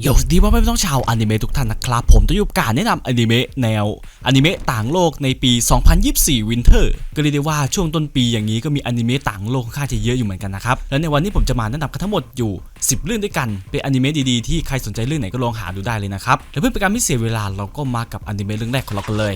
โยสวัสดีพ่อแม่พี่น้องชาวอนิเมะทุกท่านนะครับ ผมจะยุบการแนะนำอนิเมะแนวอนิเมะต่างโลกในปี 2024 Winter ก็เรียกได้ว่าช่วงต้นปีอย่างนี้ก็มีอนิเมะต่างโลกค่อนข้างจะเยอะอยู่เหมือนกันนะครับ และในวันนี้ผมจะมาแนะนำกันทั้งหมดอยู่ 10 เรื่องด้วยกัน เป็นอนิเมะดีๆที่ใครสนใจเรื่องไหนก็ลองหาดูได้เลยนะครับและเพื่อเป็นการไม่เสียเวลาเราก็มากับอนิเมะเรื่องแรกของเรากันเลย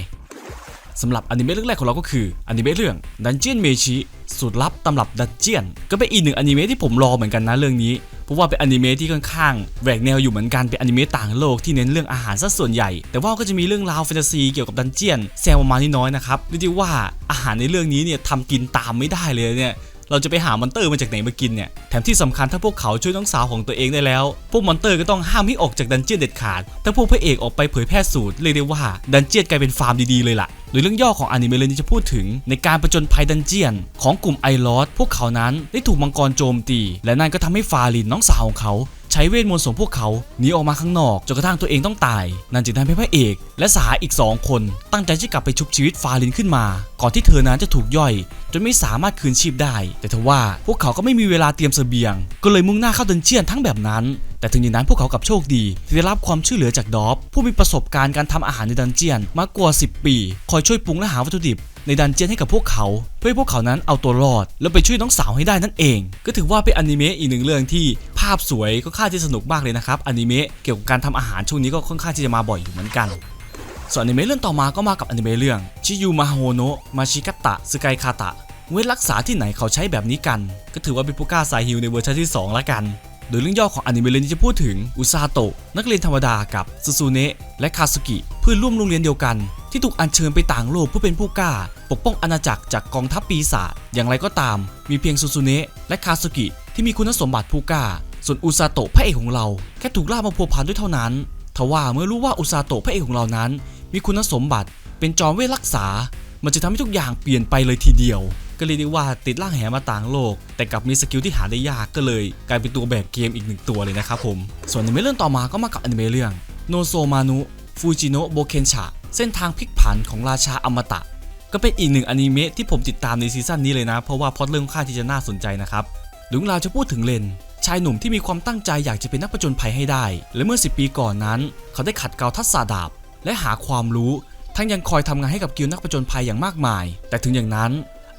สำหรับอนิเมะเรื่องแรกของเราก็คืออนิเมะเรื่องดันเจียนเมชิสูตรลับตำรับดันเจียน ก็เป็นอีกหนึ่งอนิเมะที่ผมรอเหมือนกันนะเรื่องนี้เพราะว่าเป็นอนิเมะที่ค่อนข้างแหวกแนวอยู่เหมือนกันเป็นอนิเมะต่างโลกที่เน้นเรื่องอาหารซะส่วนใหญ่ แต่ว่าก็จะมีเรื่องราวแฟนตาซีเกี่ยวกับดันเจียนแซวประมาณนิดน้อยนะครับเรียกได้ว่าอาหารในเรื่องนี้เนี่ยทำกินตามไม่ได้เลยเนี่ย เราจะไปหามอนเตอร์มาจากไหนมากินเนี่ย แถมที่สำคัญถ้าพวกเขาช่วยน้องสาวของตัวเองได้แล้ว พวกมอนเตอร์ก็ต้องห้ามให้ออกจากดันเจียนเด็ดขาด ถ้าพวกพระเอกออกไปเผยแพร่สูตรเรียกได้ว่าดันเจียนกลายเป็นฟาร์มดีๆเลยล่ะโดยเรื่องย่อของอนิเมะเรื่องนี้จะพูดถึง ในการประจนภัยดันเจียน ของกลุ่มไอรอดพวกเขานั้นได้ถูกมังกรโจมตี และนั่นก็ทำให้ฟาลินน้องสาวของเขา ช้เวทมนต์ส่งพวกเขาหนีออกมาข้างนอกจนกระทั่งตัวเองต้องตาย นั่นจึงทำให้พระเอก และสหายอีก 2 คน ตั้งใจจะกลับไปชุบชีวิตฟาลินขึ้นมา ก่อนที่เธอนั้นจะถูกย่อย จนไม่สามารถคืนชีพได้ แต่ทว่าพวกเขาก็ไม่มีเวลาเตรียมเสบียง ก็เลยมุ่งหน้าเข้าดันเชียนทั้งแบบนั้นแต่ถึงอย่างนั้นพวกเขากับโชคดี ที่ได้รับความช่วยเหลือจากดอฟผู้มีประสบการณ์การทำอาหารในดันเจียนมากกว่า 10 ปี คอยช่วยปรุงและหาวัตถุดิบในดันเจียนให้กับพวกเขา เพื่อให้พวกเขานั้นเอาตัวรอด แล้วไปช่วยน้องสาวให้ได้นั่นเอง ก็ถือว่าเป็นอนิเมะอีกหนึ่งเรื่องที่ภาพสวยก็ค่าที่สนุกมากเลยนะครับอนิเมะเกี่ยวกับการทำอาหารช่วงนี้ก็ค่อนข้างที่จะมาบ่อยอยู่เหมือนกันส่วนอนิเมะเรื่องต่อมาก็มากับอนิเมะเรื่องชิยูมาโฮโนะมาชิกะตะสกายคาตะเวทรักษาที่ไหนเขาใช้แบบนี้กัน ก็ถือว่าเป็นผู้กล้าสายฮิวในเวอร์ชันที่ 2 ละกัน โดยเรื่องย่อของอนิเมะเรื่องนี้จะพูดถึงอุซาโตะนักเรียนธรรมดากับซูซูเนะและคาสุกิเพื่อนร่วมโรงเรียนเดียวกัน ที่ถูกอัญเชิญไปต่างโลกเพื่อเป็นผู้กล้า ปกป้องอาณาจักรจากกองทัพปีศาจอย่างไรก็ตาม มีเพียงซูซูเนะและคาสุกิที่มีคุณสมบัติผู้กล้า ส่วนอุซาโตะพระเอกของเรา แค่ถูกล่ามาพัวพันด้วยเท่านั้นทว่าเมื่อรู้ว่าอุซาโตะพระเอกของเรานั้น มีคุณสมบัติเป็นจอมเวทรักษา มันจะทำให้ทุกอย่างเปลี่ยนไปเลยทีเดียว ก็เรียกได้ว่าติดร่างแหมาต่างโลก แต่กลับมีสกิลที่หาได้ยากก็เลย กลายเป็นตัวแบกเกมอีกหนึ่งตัวเลยนะครับผม ส่วนอนิเมะเรื่องต่อมาก็มากับอนิเมะเรื่องโนโซมานุฟูจิโนะโบเคนชะเส้นทางพลิกผันของราชาอมตะ ก็เป็นอีกหนึ่งอนิเมะที่ผมติดตามในซีซั่นนี้เลยนะ เพราะว่าพล็อตเรื่องค่าที่จะน่าสนใจนะครับเรื่องราวจะพูดถึงเลนชายหนุ่มที่มีความตั้งใจอยากจะเป็นนักประจนภัยให้ได้ และเมื่อ 10 ปีก่อนนั้น เขาได้ขัดเกลาทักษะดาบ และหาความรู้ ทั้งยังคอยทำงานให้กับกิลนักประจนภัยอย่างมากมาย แต่ถึงอย่างนั้น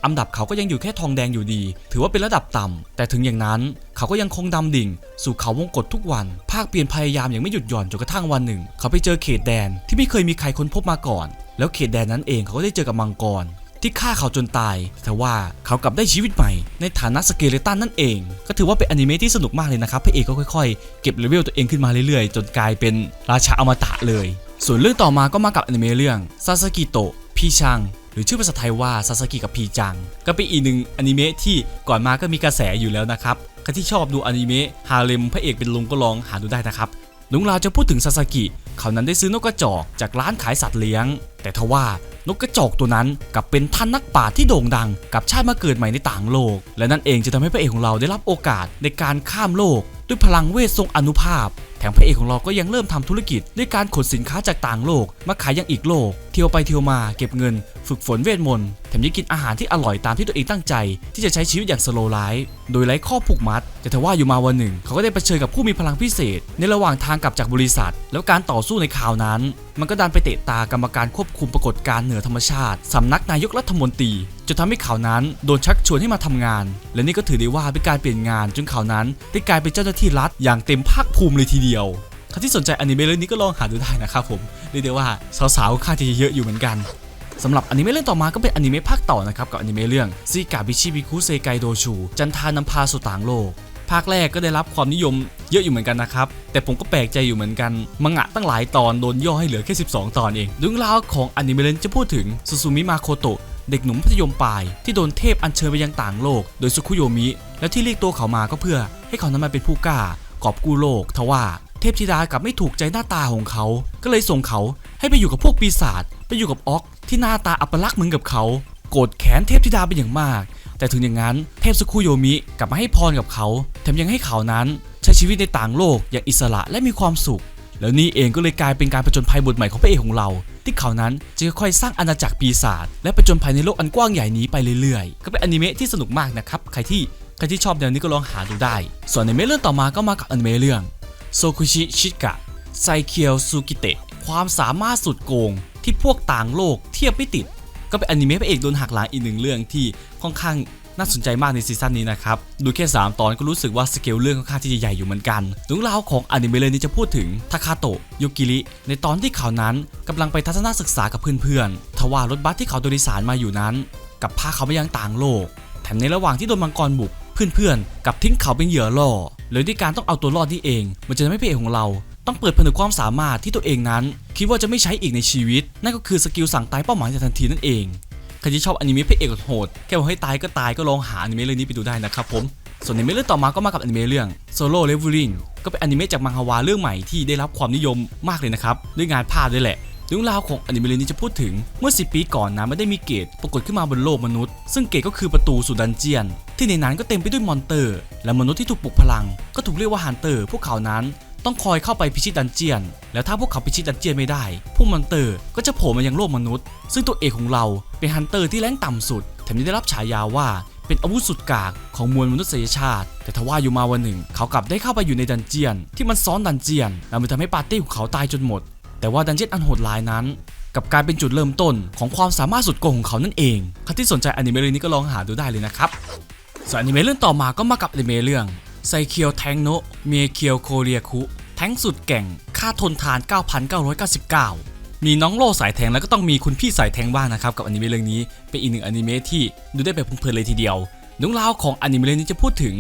อันดับเขาก็ยังอยู่แค่ทองแดงอยู่ดี ถือว่าเป็นระดับต่ำแต่ถึงอย่างนั้นเขาก็ยังคงดำดิ่ง สู่เขาวงกฏทุกวัน ภาคเปลี่ยนพยายามอย่างไม่หยุดหย่อนจนกระทั่งวันหนึ่ง เขาไปเจอเขตแดนที่ไม่เคยมีใครค้นพบมาก่อน แล้วเขตแดนนั้นเองเขาก็ได้เจอกับมังกรที่ฆ่าเขาจนตาย แต่ว่าเขากลับได้ชีวิตใหม่ ในฐานะสเกเลตันนั่นเอง ก็ถือว่าเป็นอนิเมะที่สนุกมากเลยนะครับ พระเอกก็ค่อยๆ เก็บเลเวลตัวเองขึ้นมาเรื่อยๆ จนกลายเป็นราชาอมตะเลย ส่วนเรื่องต่อมาก็มากับอนิเมะเรื่องซาสกิโตะพี่ชัง รือชื่อภาษาไทยว่าซาสกิกับพีจัง ก็เป็นอีกหนึ่งอนิเมะที่ก่อนมาก็มีกระแสอยู่แล้วนะครับใครที่ชอบดูอนิเมะฮาเลมพระเอกเป็นลุงก็ลองหาดูได้นะครับลุงลาวจะพูดถึงซาสกิเขานั้นได้ซื้อนกกระจอกจากร้านขายสัตว์เลี้ยง แต่ทว่านกกระจอกตัวนั้นกลับเป็นท่านนักป่าที่โด่งดัง กับชาติมาเกิดใหม่ในต่างโลก และนั่นเองจะทำให้พระเอกของเราได้รับโอกาสในการข้ามโลก ด้วยพลังเวททรงอนุภาพแถมพระเอกของเราก็ยังเริ่มทำธุรกิจด้วยการขนสินค้าจากต่างโลก มาขายยังอีกโลก เที่ยวไปเที่ยวมาเก็บเงิน ฝึกฝนเวทมนต์แถมยังกินอาหารที่อร่อยตามที่ตัวเองตั้งใจ ที่จะใช้ชีวิตอย่างสโลไลฟ์โดยไร้ข้อผูกมัด แต่ทว่าอยู่มาวันหนึ่ง เขาก็ได้เผชิญกับผู้มีพลังพิเศษ ในระหว่างทางกลับจากบริษัท แล้วการต่อสู้ในข่าวนั้น มันก็ดันไปเตะตากรรมการควบคุมปรากฏการณ์เหนือธรรมชาติสำนักนายกรัฐมนตรีจนทำให้เขานั้นโดนชักชวนให้มาทำงาน และนี่ก็ถือได้ว่าเป็นการเปลี่ยนงานจนเขานั้นได้กลายเป็นเจ้าหน้าที่รัฐอย่างเต็มภาคภูมิเลยทีเดียวใครที่สนใจอนิเมะเรื่องนี้ก็ลองหาดูได้นะครับผมเรียกได้ว่าสาวๆค่อนข้าจะเยอะอยู่เหมือนกันสำหรับอนิเมะเรื่องต่อมาก็เป็นอนิเมะภาคต่อนะครับกับอนิเมะเรื่องซีกาบิชิบิคุเซไกโดชูจันทานำพาสู่ต่างโลก ภาคแรกก็ได้รับความนิยมเยอะอยู่เหมือนกันนะครับ แต่ผมก็แปลกใจอยู่เหมือนกัน มังงะตั้งหลายตอนโดนย่อให้เหลือแค่ 12 ตอนเองเรื่องราวของอนิเมะเรื่องจะพูดถึงซูซูมิมาโคโตะเด็กหนุ่มมัธยมปลาย ที่โดนเทพอัญเชิญไปยังต่างโลก โดยซุคุโยมิ และที่เรียกตัวเขามาก็เพื่อให้เขานั้นมาเป็นผู้กล้ากอบกู้โลกทว่าเทพธิดากลับไม่ถูกใจหน้าตาของเขา ก็เลยส่งเขาให้ไปอยู่กับพวกปีศาจไปอยู่กับอ็อก ที่หน้าตาอัปลักษณ์เหมือนกับเขา โกรธแค้นเทพธิดาเป็นอย่างมาก แต่ถึงอย่างนั้นเทพสคุโยมิกลับมาให้พรกับเขาแถมยังให้เขานั้นใช้ชีวิตในต่างโลกอย่างอิสระและมีความสุข แล้วนี่เองก็เลยกลายเป็นการผจญภัยบทใหม่ของพระเอกของเรา ที่เขานั้นจะค่อยๆสร้างอาณาจักรปีศาจและผจญภัยในโลกอันกว้างใหญ่นี้ไปเรื่อยๆ ก็เป็นอนิเมะที่สนุกมากนะครับใครที่ใครที่ชอบแนวนี้ก็ลองหาดูได้ ส่วนอนิเมเรื่องต่อมาก็มากับอนิเมะเรื่องโซคุชิชิกะไซเคียวซูกิเตะความสามารถสุดโกงที่พวกต่างโลกเทียบไม่ติด ก็เป็นอนิเมะพระเอกโดนหักหลังอีกหนึ่งเรื่องที่ค่อนข้างน่าสนใจมากในซีซั่นนี้นะครับ ดูแค่ 3 ตอนก็รู้สึกว่าสเกลเรื่องค่อนข้างที่จะใหญ่อยู่เหมือนกันเรื่องราวของอนิเมะเรื่องนี้จะพูดถึงทาคาโตะโยกิริ ในตอนที่เขานั้นกำลังไปทัศนศึกษากับเพื่อนๆ ทว่ารถบัสที่เขาโดยสารมาอยู่นั้น กับพาเขาไปยังต่างโลก แถมในระหว่างที่โดนมังกรบุก เพื่อนๆ กับทิ้งเขาเป็นเหยื่อล่อเลยด้วยการต้องเอาตัวรอดนี่เอง มันจะทำให้พระเอกของเรา ต้องเปิดเผยความสามารถที่ตัวเองนั้น คิดว่าจะไม่ใช้อีกในชีวิต นั่นก็คือสกิลสั่งตายเป้าหมายในทันทีนั่นเองใครที่ชอบอนิเมะพระเอกโหดแค่บอกให้ตายก็ตายก็ลองหาอนิเมะเรื่องนี้ไปดูได้นะครับผมส่วนอนิเมะเรื่องต่อมาก็มากับอนิเมะเรื่อง Solo Leveling ก็เป็นอนิเมะจากมังฮวาเรื่องใหม่ที่ได้รับความนิยมมากเลยนะครับด้วยงานภาพด้วยแหละเรื่องราวของอนิเมะเรื่องนี้จะพูดถึงเมื่อ 10 ปีก่อนนะไม่ได้มีเกตปรากฏขึ้นมาบนโลกมนุษย์ ซึ่งเกตก็คือประตูสู่ดันเจียน ที่ในนั้นก็เต็มไปด้วยมอนเตอร์ และมนุษย์ที่ถูกปลุกพลัง ก็ถูกเรียกว่าฮันเตอร์ พวกเขานั้น ต้องคอยเข้าไปพิชิตดันเจียน แล้วถ้าพวกเขาพิชิตดันเจียนไม่ได้ พวกมอนเตอร์ก็จะโผล่มายังโลกมนุษย์ ซึ่งตัวเอกของเราเป็นฮันเตอร์ที่แรงต่ำสุด แถมยังได้รับฉายาว่าเป็นอาวุธสุดกากของมวลมนุษยชาติ แต่ทว่าอยู่มาวันหนึ่ง เขากลับได้เข้าไปอยู่ในดันเจียน ที่มันซ้อนดันเจียนและมันทำให้ปาร์ตี้ของเขาตายจนหมด แต่ว่าดันเจียนอันโหดร้ายนั้นกับกายเป็นจุดเริ่มต้นของความสามารถสุดโกงของเขานั่นเองใครที่สนใจอนิเมะเรื่องนี้ก็ลองหาดูได้เลยนะครับส่วนอนิเมะเรื่องต่อมาก็มากับอนิเมะเรื่องไซเคียวแทงโนะเมเคียวโคเรียคุ แทงสุดแก่ง ค่าทนทาน 9,999 มีน้องโล่สายแทงแล้วก็ต้องมีคุณพี่สายแทงบ้างนะครับกับอนิเมะเรื่องนี้ เป็นอีกหนึ่งอนิเมะที่ดูได้แบบเพลินเลยทีเดียวเรื่องราวของอนิเมะเรื่องนี้จะพูดถึง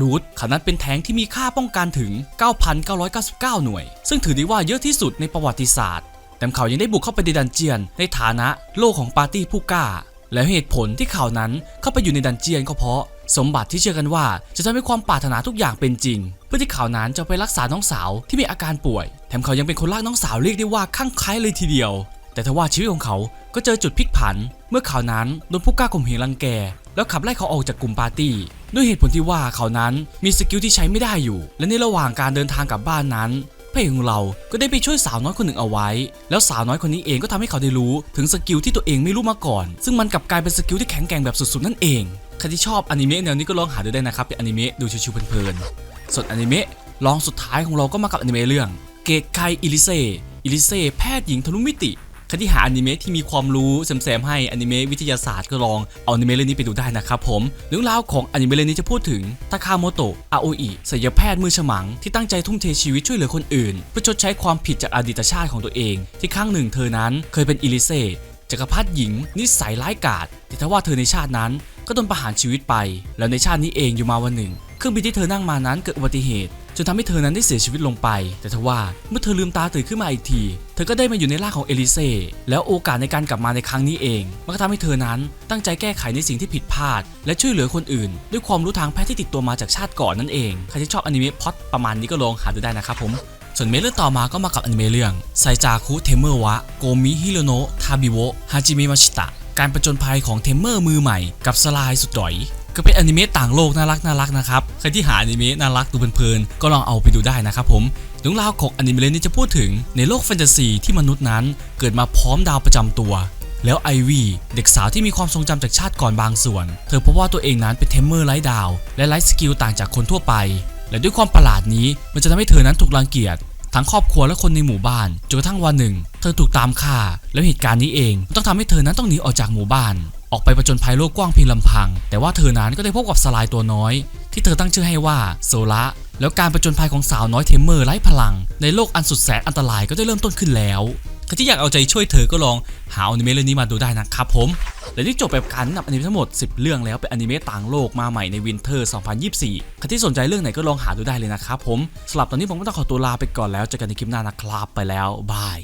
รูทขนั้นเป็นแทงที่มีค่าป้องกันถึง 9,999 หน่วย ซึ่งถือได้ว่าเยอะที่สุดในประวัติศาสตร์ แต่เขายังได้บุกเข้าไปในดันเจียน ในฐานะโลกของปาร์ตี้ผู้กล้า และเหตุผลที่เขานั้นเข้าไปอยู่ในดันเจียนก็เพราะ สมบัติที่เชื่อกันว่าจะทำให้ความปรารถนาทุกอย่างเป็นจริง เพื่อที่เขานั้นจะไปรักษาน้องสาวที่มีอาการป่วย แถมเขายังเป็นคนลากน้องสาวเรียกได้ว่าข้างใคล้ายเลยทีเดียว แต่ทว่าชีวิตของเขาก็เจอจุดพลิกผัน เมื่อเขานั้นโดนผู้กล้าข่มเหงรังแก แล้วขับไล่เขาออกจากกลุ่มปาร์ตี้ ด้วยเหตุผลที่ว่าเขานั้นมีสกิลที่ใช้ไม่ได้อยู่ และในระหว่างการเดินทางกลับบ้านนั้น พระเอกของเราก็ได้ไปช่วยสาวน้อยคนหนึ่งเอาไว้ แล้วสาวน้อยคนนี้เองก็ทำให้เขาได้รู้ถึงสกิลที่ตัวเองไม่รู้มาก่อน ซึ่งมันกลับกลายเป็นสกิลที่แข็งแกร่งแบบสุดๆนั่นเองใครที่ชอบอนิเมะแนวนี้ก็ลองหาดูได้นะครับเป็นอนิเมะดูชิวๆเพลินๆส่วนอนิเมะลองสุดท้ายของเราก็มากับอนิเมะเรื่อง เกตไคอิลิเซอิลิเซแพทย์หญิงทะลุมิติ ใครที่หาอนิเมะที่มีความรู้แซมๆให้อนิเมะวิทยาศาสตร์ก็ลองเอาอนิเมะเรื่องนี้ไปดูได้นะครับผมเรื่องราวของอนิเมะเรื่องนี้จะพูดถึงทาคาโมโตะอาโออิศัลยแพทย์มือฉมัง ที่ตั้งใจทุ่มเทชีวิตช่วยเหลือคนอื่น เพื่อชดใช้ความผิดจากอดีตชาติของตัวเอง ที่ครั้งหนึ่งเธอนั้นเคยเป็นอิลิเซจักรพรรดิหญิง นิสัยร้ายกาจแต่ถ้าว่าเธอในชาตินั้นก็โดนประหารชีวิตไป แล้วในชาตินี้เองอยู่มาวันหนึ่ง เครื่องบินที่เธอนั่งมานั้นเกิดอุบัติเหตุ จนทำให้เธอนั้นได้เสียชีวิตลงไป แต่ทว่าเมื่อเธอลืมตาตื่นขึ้นมาอีกที เธอก็ได้มาอยู่ในร่างของเอลิเซ่แล้วโอกาสในการกลับมาในครั้งนี้เอง มันก็ทำให้เธอนั้นตั้งใจแก้ไขในสิ่งที่ผิดพลาด และช่วยเหลือคนอื่น ด้วยความรู้ทางแพทย์ที่ติดตัวมาจากชาติก่อนนั่นเองใครที่ชอบอนิเมะพอตประมาณนี้ก็ลองหาดูได้นะครับผมส่วนเมเรื่องต่อมาก็มากับอนิเมะเรื่องไซจาคุเทมเมอร์วะโกมิฮิโรโนะทาบิโวฮาจิเมิมาชิตะการประจนภัยของเทมเมอร์มือใหม่กับสลายสุดดอย ก็เป็นอนิเมะต่างโลกน่ารักน่ารักนะครับ ใครที่หาอนิเมะน่ารักดูเพลินๆก็ลองเอาไปดูได้นะครับผมเรื่องราวของอนิเมะนี้จะพูดถึงในโลกแฟนตาซีที่มนุษย์นั้นเกิดมาพร้อมดาวประจำตัว แล้วไอวี่เด็กสาวที่มีความทรงจำจากชาติก่อนบางส่วน เธอพบว่าตัวเองนั้นเป็นเทมเมอร์ไร้ดาว และไร้สกิลต่างจากคนทั่วไป และด้วยความประหลาดนี้มันจะทำให้เธอนั้นถูกรังเกียจทั้งครอบครัวและคนในหมู่บ้านจนกระทั่งวันหนึ่ง เธอถูกตามฆ่า แล้วเหตุการณ์นี้เองต้องทำให้เธอนั้นต้องหนีออกจากหมู่บ้าน ออกไปประจนภัยโลกกว้างเพียงลำพัง แต่ว่าเธอนั้นก็ได้พบกับสลายตัวน้อย ที่เธอตั้งชื่อให้ว่าโซละแล้วการประจนภัยของสาวน้อยเทมเมอร์ไร้พลัง ในโลกอันสุดแสนอันตรายก็ได้เริ่มต้นขึ้นแล้วใครที่อยากเอาใจช่วยเธอก็ลองหาอนิเมะเรื่องนี้มาดูได้นะครับผม และที่จบแบบการนะนำอนิเมะทั้งหมด 10 เรื่องแล้วเป็นอนิเมะต่างโลกมาใหม่ในวินเทอร์ 2024 ใครที่สนใจเรื่องไหนก็ลองหาดูได้เลยนะครับผมสำหรับตอนนี้ผมก็ต้องขอตัวลาไปก่อนแล้วเจอกันในคลิปหน้านะครับ ไปแล้วบาย